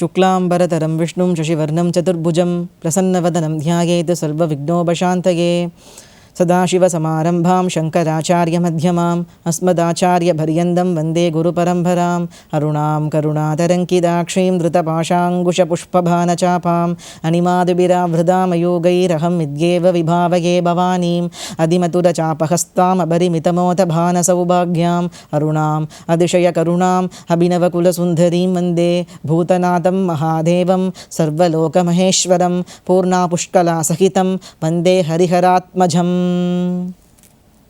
శుక్లాంబరతరం విష్ణుం శశివర్ణం చతుర్భుజం ప్రసన్నవదనం ధ్యాయేత్ సర్వవిఘ్నోపశాంతయే सदाशिवसमारम्भां शङ्कराचार्यमध्यमाम् अस्मदाचार्यपर्यन्तं वंदे गुरुपरम्पराम्, अरुणां करुणातरङ्किदाक्षीं धृतपाशाङ्कुशपुष्पभानचापाम् अनिमादिभिरावृदामयोगैरहं विद्येव विभावये भवानीम् अधिमधुरचापहस्तामपरिमितमोतभानसौभाग्याम् अरुणाम्, अतिशयकरुणाम्, अभिनवकुलसुन्दरीं वंदे भूतनाथं महादेवं, सर्वलोकमहेश्वरं, पूर्णापुष्कलासहितं, वंदे हरिहरात्मजम्।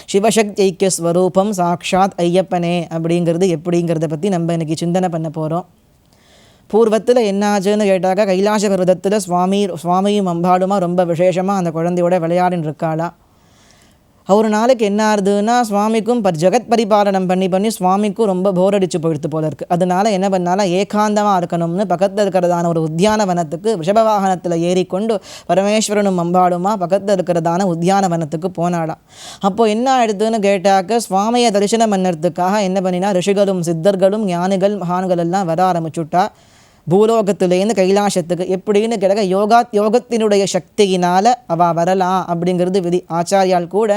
சிவசக்தி ஐக்கிய ஸ்வரூபம் சாக்ஷாத் ஐயப்பனே அப்படிங்கிறது எப்படிங்கிறத பற்றி நம்ம இன்றைக்கி சிந்தனை பண்ண போகிறோம் பூர்வத்தில் என்னாச்சுன்னு கேட்டாக்கா கைலாச பருவதத்தில் சுவாமி சுவாமியும் அம்பாடுமா ரொம்ப விசேஷமாக அந்த குழந்தையோட விளையாடின்னு இருக்காளா ஒரு நாளைக்கு என்ன ஆகுதுன்னா சுவாமிக்கும் பர் ஜெகத் பரிபாலனம் பண்ணி பண்ணி சுவாமிக்கும் ரொம்ப போர் அடிச்சு போயிடுத்து போல இருக்கு. அதனால என்ன பண்ணாலும் ஏகாந்தமாக இருக்கணும்னு பக்கத்தில் இருக்கிறதான ஒரு உத்தியானவனத்துக்கு ரிஷப வாகனத்தில் ஏறிக்கொண்டு பரமேஸ்வரனும் அம்பாளுமா பக்கத்தில் இருக்கிறதான உத்தியானவனத்துக்கு போனாடா அப்போ என்ன ஆயிடுதுன்னு கேட்டாக்க சுவாமியை தரிசனம் பண்ணுறதுக்காக என்ன பண்ணினா ரிஷிகளும் சித்தர்களும் ஞானிகள் மகான்கள் எல்லாம் வர ஆரம்பிச்சுட்டா. பூலோகத்திலேருந்து கைலாசத்துக்கு எப்படின்னு கிடக்க யோகா யோகத்தினுடைய சக்தியினால் அவள் வரலாம் அப்படிங்கிறது விதி. ஆச்சாரியால் கூட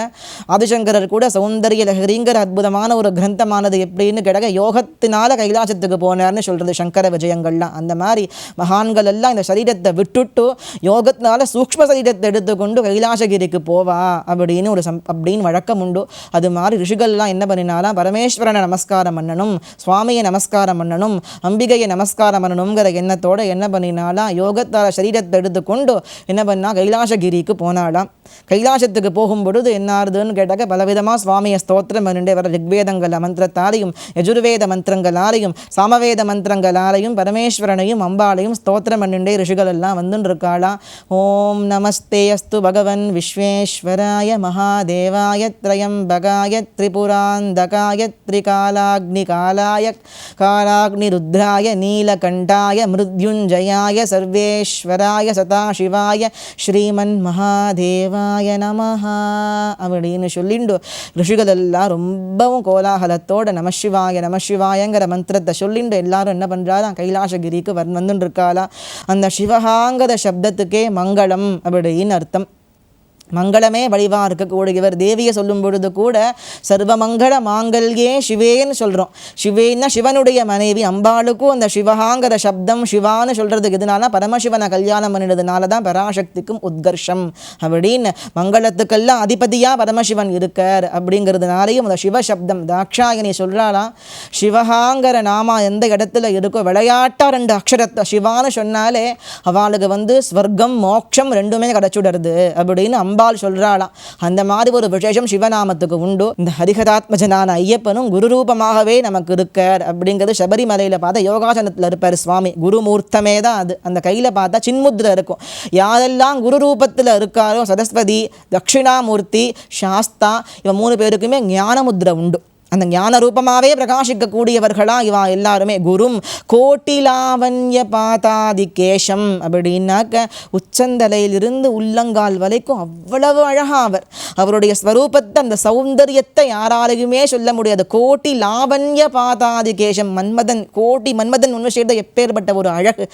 ஆதிசங்கரர் கூட சௌந்தரிய லஹரிங்கிற அற்புதமான ஒரு கிரந்தமானது எப்படின்னு கிடக்க யோகத்தினால் கைலாசத்துக்கு போனார்னு சொல்கிறது சங்கர விஜயங்கள்லாம். அந்த மாதிரி மகான்கள் எல்லாம் இந்த சரீரத்தை விட்டுட்டு யோகத்தினால சூக்ஷ்ம சரீரத்தை எடுத்துக்கொண்டு கைலாசகிரிக்கு போவா அப்படின்னு ஒரு சம் அப்படின்னு வழக்கம் உண்டு. அது மாதிரி ரிஷிகள்லாம் என்ன பண்ணினாலாம் பரமேஸ்வரனை நமஸ்காரம் பண்ணணும் சுவாமியை நமஸ்காரம் பண்ணணும் அம்பிகையை நமஸ்காரம் பண்ணணுங்கிற எண்ணத்தோட என்ன பண்ணினாலாம் யோகத்தால் சரீரத்தை எடுத்துக்கொண்டு என்ன பண்ணா? கைலாசகிரிக்கு போனாலாம் கைலாசத்துக்கு போகும் பொழுது என்ன ஆறுதுன்னு கேட்டாக்க பலவிதமாக சுவாமியை ஸ்தோத்திரம் பண்ணிட்டே வர ரிக்வேதங்கள் மந்திரத்தாலையும் யஜுர்வேத மந்திரங்களாலையும் சாமவேத மந்திரங்களாலையும் பரமேஸ்வரனையும் அம்பாளையும் ஸ்தோத்திரம் பண்ணிண்டே ரிஷிகள் எல்லாம் வந்துன்னு இருக்காளாம் ஓம் நமஸ்தே அஸ்து பகவன் விஸ்வேஸ்வராய மகாதேவாய திரையம்பகாய திரிபுராந்தகாய திரிகாலாக்னிகாலாய காலாக்னிருத்ராய நீலகண்டாய மிருத்யுஞ்சயாய சர்வேஸ்வராய சதாசிவாய ஸ்ரீமன் மகாதேவாய நமஹா அப்படின்னு சொல்லிண்டு ரிஷிகள் எல்லாம் ரொம்பவும் கோலாகலத்தோட நமசிவாய நமசிவாயங்கிற மந்திரத்தை சொல்லிண்டு எல்லாரும் என்ன பண்ணுறாரா கைலாசகிரிக்கு வந்துட்டு இருக்காளா அந்த சிவகாங்கத சப்தத்துக்கே மங்களம் அப்படின்னு அர்த்தம் மங்களமே வடிவாக இருக்கக்கூடியவர். தேவியை சொல்லும் பொழுது கூட சர்வமங்கள மாங்கல்யே சிவேன்னு சொல்கிறோம் சிவேன்னா சிவனுடைய மனைவி. அம்பாளுக்கும் அந்த சிவகாங்கிற சப்தம் சிவான்னு சொல்கிறதுக்கு எதுனால பரமசிவனை கல்யாணம் பண்ணினதுனால தான் பராசக்திக்கும் உத்கர்ஷம் அப்படின்னு மங்களத்துக்கெல்லாம் அதிபதியாக பரமசிவன் இருக்கார் அப்படிங்கிறதுனாலையும் அந்த சிவசப்தம் தாக்ஷாயணி சொல்கிறாளாம் சிவகாங்கிற நாமா எந்த இடத்துல இருக்கோ விளையாட்டா ரெண்டு அக்ஷரத்தை சிவான்னு சொன்னாலே அவளுக்கு வந்து ஸ்வர்க்கம் மோட்சம் ரெண்டுமே கிடச்சுடுறது அப்படின்னு அம்பா அம்பாள் சொல்றாளாம். அந்த மாதிரி ஒரு விசேஷம் சிவநாமத்துக்கு உண்டு. இந்த ஹரிகதாத்மஜனான ஐயப்பனும் குரு ரூபமாகவே நமக்கு இருக்கார் அப்படிங்கிறது சபரிமலையில் பார்த்தா யோகாசனத்தில் இருப்பார் சுவாமி. குருமூர்த்தமே தான் அது. அந்த கையில் பார்த்தா சின்முத்திரை இருக்கும். யாரெல்லாம் குரு ரூபத்தில் இருக்காரோ சரஸ்வதி தட்சிணாமூர்த்தி சாஸ்தா இவன் மூணு பேருக்குமே ஞானமுத்திரை உண்டு. அந்த ஞான ரூபமாகவே பிரகாசிக்கக்கூடியவர்களா இவா எல்லாருமே. குரும் கோட்டிலாவண்ய பாதாதி கேஷம் அப்படின்னாக்க உச்சந்தலையிலிருந்து உள்ளங்கால் வரைக்கும் அவ்வளவு அழகாவர் அவருடைய ஸ்வரூபத்தை அந்த சௌந்தரியத்தை யாராலையுமே சொல்ல முடியாது. கோட்டி லாவண்ய பாதாதி கேஷம் மன்மதன் கோட்டி மன்மதன் உண்மை செய்த எப்பேற்பட்ட ஒரு அழகு.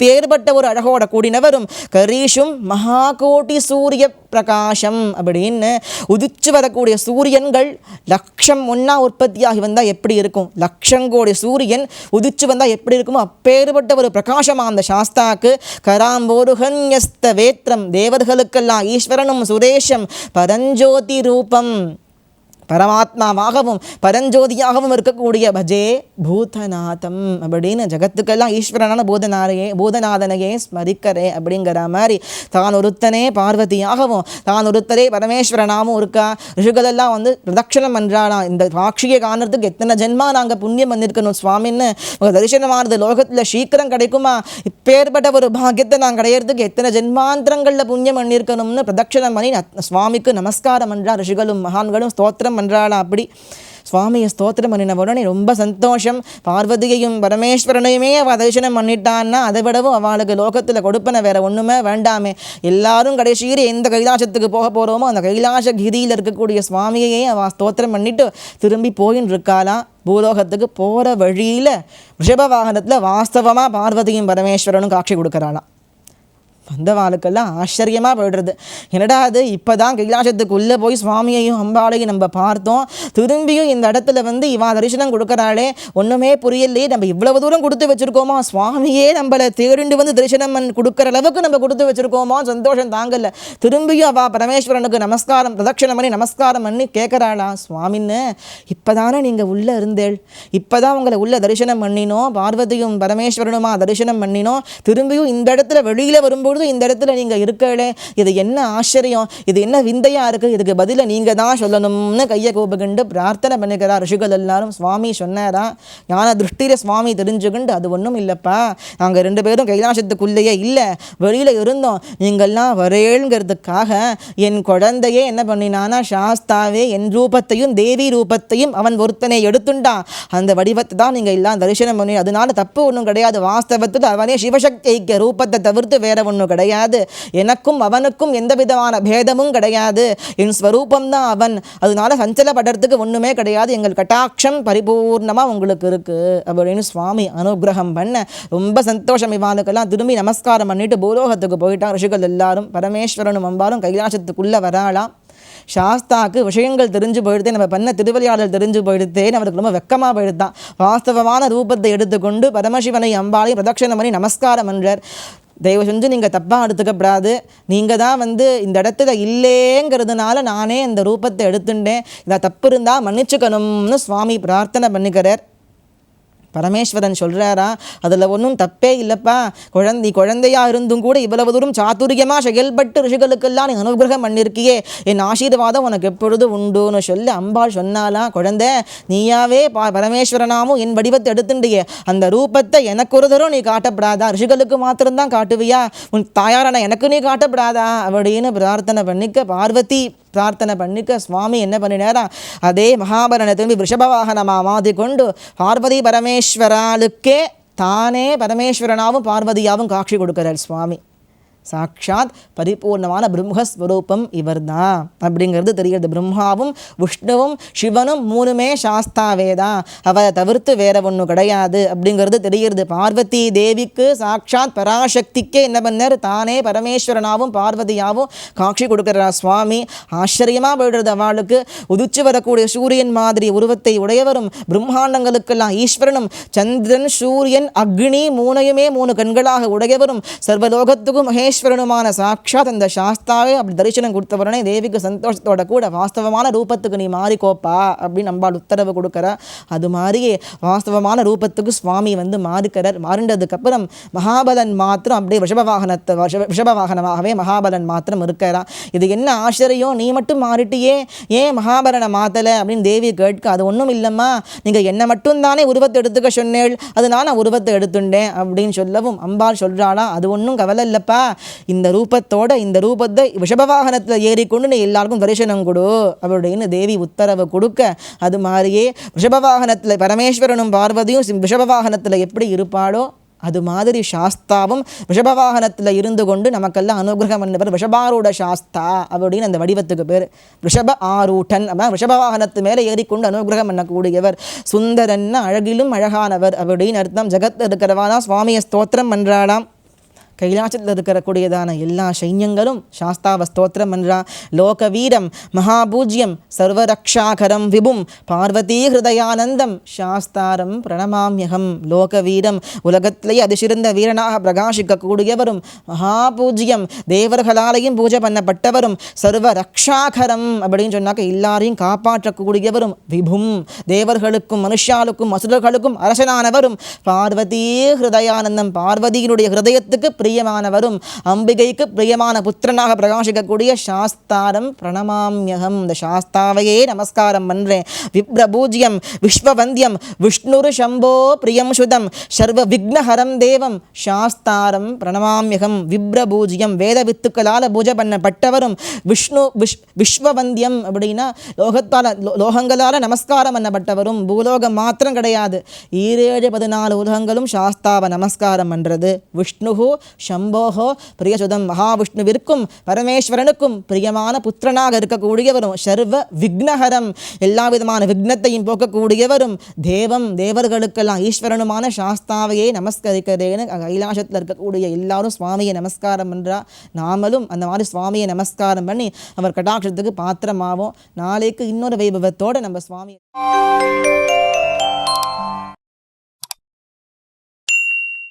அப்பேற்பட்ட ஒரு அழகோட கூடினவரும் கரீஷும் மகாகோட்டி சூரிய பிரகாசம் அப்படின்னு உதிச்சு வரக்கூடிய சூரியன்கள் லட்சம் ஒன்றா உற்பத்தியாகி வந்தால் எப்படி இருக்கும்? லட்சங்கோடி சூரியன் உதிச்சு வந்தால் எப்படி இருக்குமோ? அப்பேற்பட்ட ஒரு பிரகாசமாக அந்த சாஸ்தாக்கு கராம்போருகன்யஸ்த வேத்திரம் தேவர்களுக்கெல்லாம் ஈஸ்வரனும் சுரேஷம் பரஞ்சோதி ரூபம். பரமாத்மாவாகவும் பரஞ்சோதியாகவும் இருக்கக்கூடிய பஜே பூதநாதம் அப்படின்னு ஜகத்துக்கெல்லாம் ஈஸ்வரனான போதனாரையே பூதநாதனையே ஸ்மரிக்கரே அப்படிங்கிற மாதிரி தான் ஒருத்தனே பார்வதியாகவும் தான் ஒருத்தரே பரமேஸ்வரனாகவும் இருக்கா? ரிஷுகளெல்லாம் வந்து பிரதட்சணம் பண்ணுறானா இந்த சாட்சியை காணுறதுக்கு எத்தனை ஜென்மா நாங்கள் புண்ணியம் பண்ணியிருக்கணும் சுவாமின்னு? உங்கள் தரிசனமானது லோகத்தில் சீக்கிரம் கிடைக்குமா? இப்பேற்பட்ட ஒரு பாக்கியத்தை நான் கிடையிறதுக்கு எத்தனை ஜென்மாந்திரங்களில் புண்ணியம் பண்ணியிருக்கணும்னு பிரதட்சணம் பண்ணி சுவாமிக்கு நமஸ்காரம் பண்ணுறா ரிஷிகளும் மகான்களும் ஸ்தோத்திரம் பண்ணுறாளா அப்படி. சுவாமியை ஸ்தோத்திரம் பண்ணின உடனே ரொம்ப சந்தோஷம். பார்வதியையும் பரமேஸ்வரனையுமே அவள் தரிசனம் பண்ணிட்டான்னா அதை விடவும் அவளுக்கு லோகத்தில் கொடுப்பன வேற ஒன்றுமே வேண்டாமே. எல்லாரும் கடைசியில் எந்த கைலாசத்துக்கு போக போகிறோமோ அந்த கைலாச கிரியில் இருக்கக்கூடிய சுவாமியையே அவள் ஸ்தோத்திரம் பண்ணிட்டு திரும்பி போயின்னு இருக்காளாம் பூலோகத்துக்கு போகிற வழியில் ரிஷப வாகனத்தில் வாஸ்தவமாக பார்வதியும் பரமேஸ்வரனும் காட்சி கொடுக்குறாளாம். வந்தவாளுக்கெல்லாம் ஆச்சரியமாக போயிடுறது. என்னடா அது இப்போ தான் கைலாசத்துக்குள்ளே போய் சுவாமியையும் அம்பாளையும் நம்ம பார்த்தோம். திரும்பியும் இந்த இடத்துல வந்து இவா தரிசனம் கொடுக்குறாளே. ஒன்றுமே புரியலையே. நம்ம இவ்வளவு தூரம் கொடுத்து வச்சுருக்கோமா? சுவாமியே நம்மளை தேடிண்டு வந்து தரிசனம் பண்ணி கொடுக்குற அளவுக்கு நம்ம கொடுத்து வச்சுருக்கோமா? சந்தோஷம் தாங்கல. திரும்பியும் அவா பரமேஸ்வரனுக்கு நமஸ்காரம் பிரதட்சணம் பண்ணி நமஸ்காரம் பண்ணி கேட்குறாளா சுவாமின்னு இப்போ தானே நீங்கள் உள்ளே இருந்தேள். இப்போ தான் உங்களை உள்ளே தரிசனம் பண்ணினோம். பார்வதியும் பரமேஸ்வரனுமா தரிசனம் பண்ணினோம். திரும்பியும் இந்த இடத்துல வெளியில் வரும்போது வரும்பொழுது இந்த இடத்துல நீங்கள் இருக்கலே இது என்ன ஆச்சரியம்? இது என்ன விந்தையாக இருக்குது இதுக்கு பதிலை நீங்கள் தான் சொல்லணும்னு கையை கூப்பிக்கிண்டு பிரார்த்தனை பண்ணிக்கிறார் ரிஷிகள் எல்லாரும். சுவாமி சொன்னாரா? ஞான திருஷ்டியில் சுவாமி தெரிஞ்சுக்கிண்டு அது ஒன்றும் இல்லைப்பா. நாங்கள் ரெண்டு பேரும் கைலாசத்துக்குள்ளேயே இல்லை. வெளியில் இருந்தோம். நீங்கள்லாம் வரேளுங்கிறதுக்காக என் குழந்தையே என்ன பண்ணினானா சாஸ்தாவே என் ரூபத்தையும் தேவி ரூபத்தையும் அவன் ஒருத்தனை எடுத்துண்டான் அந்த வடிவத்தை தான் நீங்கள் எல்லாம் தரிசனம் பண்ணி அதனால தப்பு ஒன்றும் கிடையாது. வாஸ்தவத்தில் அவனே சிவசக்தி ஐக்கிய ரூபத்தை தவிர்த்து வேற ஒன்றும் கிடையாது. எனக்கும் அவனுக்கும் எந்த விதமான பேதமும் கிடையாது. என் ஸ்வரூபம் தான் அவன். அதனால சஞ்சலப்படுறதுக்கு ஒன்றுமே கிடையாது. எங்கள் கட்டாட்சம் பரிபூர்ணமாக உங்களுக்கு இருக்குது அப்படின்னு சுவாமி அனுகிரகம் பண்ண ரொம்ப சந்தோஷம். இவாளுக்கெல்லாம் திரும்பி நமஸ்காரம் பண்ணிட்டு பூலோகத்துக்கு போயிட்டான். ரிஷிகள் எல்லாரும் பரமேஸ்வரனும் அம்பாலும் கைலாசத்துக்குள்ளே வராளாம். சாஸ்தாக்கு விஷயங்கள் தெரிஞ்சு போயிடுதே நம்ம பண்ண திருவிளையாடல் தெரிஞ்சு போயிடுதேன்னு அவருக்கு ரொம்ப வெக்கமாக போயிடுதான் வாஸ்தவமான ரூபத்தை எடுத்துக்கொண்டு பரமசிவனை அம்பாளையும் பிரதட்சணம் பண்ணி நமஸ்காரம் என்றார் தயவு செஞ்சு நீங்கள் தப்பாக எடுத்துக்கப்படாது. நீங்கள் தான் வந்து இந்த இடத்துல இல்லேங்கிறதுனால நானே இந்த ரூபத்தை எடுத்துட்டேன் இதை தப்பு இருந்தால் மன்னிச்சுக்கணும்னு சுவாமி பிரார்த்தனை பண்ணிக்கிறார். பரமேஸ்வரன் சொல்கிறாரா அதில் ஒன்றும் தப்பே இல்லைப்பா. குழந்தை குழந்தையாக இருந்தும் கூட இவ்வளவு தூரம் சாத்துரியமாக செயல்பட்டு ரிஷிகளுக்கெல்லாம் நீ அனுகிரகம் பண்ணியிருக்கியே என் ஆசீர்வாதம் உனக்கு எப்பொழுது உண்டுன்னு சொல்லி அம்பாள் சொன்னாலா குழந்தை நீயாவே பா பரமேஸ்வரனாவும் என் வடிவத்தை எடுத்துண்டியே. அந்த ரூபத்தை எனக்கு ஒரு தரம் நீ காட்டப்படாதா? ரிஷிகளுக்கு மாத்திரம்தான் காட்டுவியா? உன் தாயாரான எனக்கு நீ காட்டப்படாதா? அப்படின்னு பிரார்த்தனை பண்ணிக்க பார்வதி பிரார்த்தனை பண்ணிக்க சுவாமி என்ன பண்ணினாரா? அதே மகாபரண திரும்பி ரிஷபவாகனமாக மாற்றி கொண்டு பார்வதி பரமேஸ்வராளுக்கே தானே பரமேஸ்வரனாவும் பார்வதியாவும் காட்சி கொடுக்கிறார் சுவாமி. சாட்சாத் பரிபூர்ணமான பிரம்மஸ்வரூபம் இவர்தான். அப்படிங்கிறது தெரிகிறது. பிரம்மாவும் விஷ்ணுவும் சிவனும் மூணுமே சாஸ்தாவே தான் அவரை தவிர்த்து வேற ஒன்றும் கிடையாது. அப்படிங்கிறது தெரிகிறது. பார்வதி தேவிக்கு சாக்ஷாத் பராசக்திக்கே என்ன பண்ணார்? தானே பரமேஸ்வரனாவும் பார்வதியாவும் காட்சி கொடுக்கிறார். சுவாமி ஆச்சரியமாக போயிடுறது அவளுக்கு. உதிச்சு வரக்கூடிய சூரியன் மாதிரி உருவத்தை உடையவரும் பிரம்மாண்டங்களுக்கெல்லாம் ஈஸ்வரனும் சந்திரன் சூரியன் அக்னி மூனையுமே மூணு கண்களாக உடையவரும் சர்வலோகத்துக்கும் பரமேஸ்வரனுமான சாட்சாத் அந்த சாஸ்தாவே அப்படி தரிசனம் கொடுத்தவரனே தேவிக்கு சந்தோஷத்தோட கூட வாஸ்தவமான ரூபத்துக்கு நீ மாறிக்கோப்பா அப்படின்னு நம்பாள் உத்தரவு கொடுக்குறா. அது மாதிரியே வாஸ்தவமான ரூபத்துக்கு சுவாமி வந்து மாறுக்கிறார் மாறுண்டதுக்கப்புறம் மகாபலன் மாத்திரம் அப்படியே விஷபவாகனத்தை ரிஷப வாகனமாகவே மகாபலன் மாத்திரம் இருக்கிறான். இது என்ன ஆச்சரியம் நீ மட்டும் மாறிட்டியே ஏன் மகாபலனை மாத்தலை அப்படின்னு தேவி கேட்க அது ஒன்றும் இல்லைம்மா நீங்கள் என்ன மட்டும்தானே உருவத்தை எடுத்துக்க சொன்னேள் அதனால நான் உருவத்தை எடுத்துட்டேன் அப்படின்னு சொல்லவும் அம்பாள் சொல்கிறாளா அது ஒன்றும் கவலை இல்லைப்பா இந்த ரூபத்தோட இந்த ரூபத்தை விஷபவாகனத்தில் ஏறிக்கொண்டு நீ எல்லாருக்கும் தரிசனம் கொடு அப்படின்னு தேவி உத்தரவு கொடுக்க. அது மாதிரியே விஷபவாகனத்தில் பரமேஸ்வரனும் பார்வதியும் விஷபவாகனத்தில் எப்படி இருப்பாளோ அது மாதிரி சாஸ்தாவும் விஷபவாகனத்தில் இருந்து கொண்டு நமக்கெல்லாம் அனுகிரகம் பண்ணவர் விஷபாரூட சாஸ்தா அப்படின்னு அந்த வடிவத்துக்கு பேர். ரிஷப ஆரூட்டன் அப்படின்னா ரிஷபவாகனத்து மேலே ஏறிக்கொண்டு அனுகிரகம் பண்ணக்கூடியவர். சுந்தரன்னு அழகிலும் அழகானவர் அப்படின்னு அர்த்தம். ஜெகத்தில் இருக்கிறவானா சுவாமியை ஸ்தோத்திரம் பண்ணுறாளாம் கைலாசத்தில் இருக்கக்கூடியதான எல்லா சைன்யங்களும் சாஸ்தாவ ஸ்தோத்திரம் என்றா. லோக வீரம் மகாபூஜ்யம் சர்வரக்ஷாகரம் விபும் பார்வதி ஹிருதயானந்தம் சாஸ்தாரம் பிரணமாமியகம். லோக வீரம் உலகத்திலேயே அதிசிறந்த வீரனாக பிரகாசிக்கக்கூடியவரும் மகாபூஜ்யம் தேவர்களாலையும் பூஜை பண்ணப்பட்டவரும் சர்வ ரக்ஷாகரம் அப்படின்னு சொன்னாக்க எல்லாரையும் காப்பாற்றக்கூடியவரும் விபும் தேவர்களுக்கும் மனுஷாளுக்கும் அசுரர்களுக்கும் அரசனானவரும் பார்வதி ஹிருதயானந்தம். பார்வதியினுடைய ஹிருதயத்துக்கு பிரியமானவரும் அம்பிகைக்கு பிரியமான புத்திரனாக பிரகாசிக்கக்கூடிய சாஸ்தாரம் பிரணமாமியகம். இந்த சாஸ்தாவையே நமஸ்காரம் பண்ணுறேன் விப்ரபூஜ்யம் விஸ்வவந்தியம் விஷ்ணுரு சம்போ பிரியம் சுதம் சர்வ விக்னஹரம் தேவம். சாஸ்தாரம் பிரணமாமியகம் விப்ரபூஜ்யம் வேத வித்துக்களால் பூஜை பண்ணப்பட்டவரும் விஷ்ணு விஷ் விஸ்வவந்தியம் அப்படின்னா லோகத்தால் லோகங்களால் நமஸ்காரம் பண்ணப்பட்டவரும் பூலோகம் மாத்திரம் கிடையாது. ஈரேழு பதினாலு உலகங்களும் சாஸ்தாவை நமஸ்காரம் பண்ணுறது விஷ்ணு சம்போகோ பிரியசுதம் மகாவிஷ்ணுவிற்கும் பரமேஸ்வரனுக்கும் பிரியமான புத்திரனாக இருக்கக்கூடியவரும் சர்வ விக்னஹரம் எல்லா விதமான விக்னத்தையும் போக்கக்கூடியவரும் தேவம் தேவர்களுக்கெல்லாம் ஈஸ்வரனுமான சாஸ்தாவையே நமஸ்கரிக்கிறேன்னு கைலாசத்தில் இருக்கக்கூடிய எல்லாரும் சுவாமியை நமஸ்காரம் பண்ணுறா நாமளும் அந்த மாதிரி சுவாமியை நமஸ்காரம் பண்ணி அவர் கடாட்சத்துக்கு பாத்திரமாவோம். நாளைக்கு இன்னொரு வைபவத்தோடு நம்ம சுவாமி